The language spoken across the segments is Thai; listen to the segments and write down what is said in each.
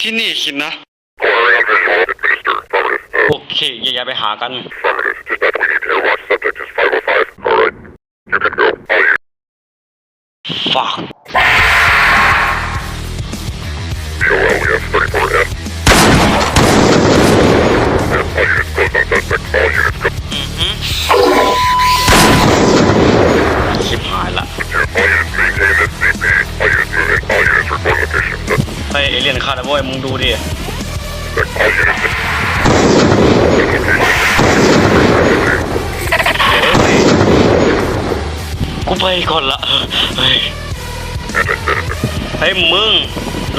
ที่นี่สินะ Calling on visual. Administer. Affirmative. โอเคอย่าอย่าไปหากัน Affirmative. Dispatch, we Suspect. เฮ้ยเอเลี่ยนฆ่าแล้วเว้ยมึงดูดิกูไปก่อนละเฮ้ยมึง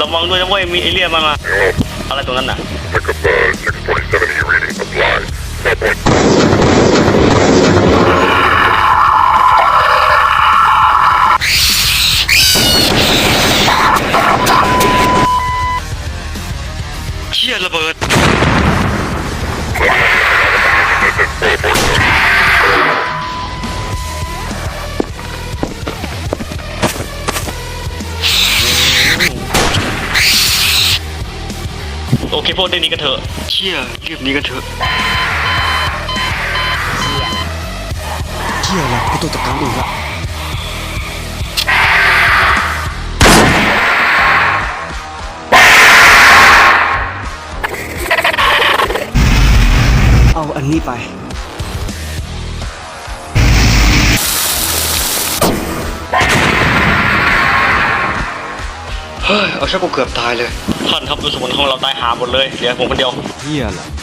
ระวังด้วยนะเว้ยมีเอเลี่ยนมามาอะไรตรงนั้นน่ะ ชี่ยระเบิดโอเคพวกเรื่องนี้กันเถอะเชี่ยรีบหนี้กันเถอะเที่ยอะไรกูต้องจัดการเองละ อาอันนี้ไป เฮ้ย เอาชักกูเกือบตายเลยท่านครับดูสมุนของเราตายหาหมดเลย เหลือผมคนเดียวเที่ยแหละ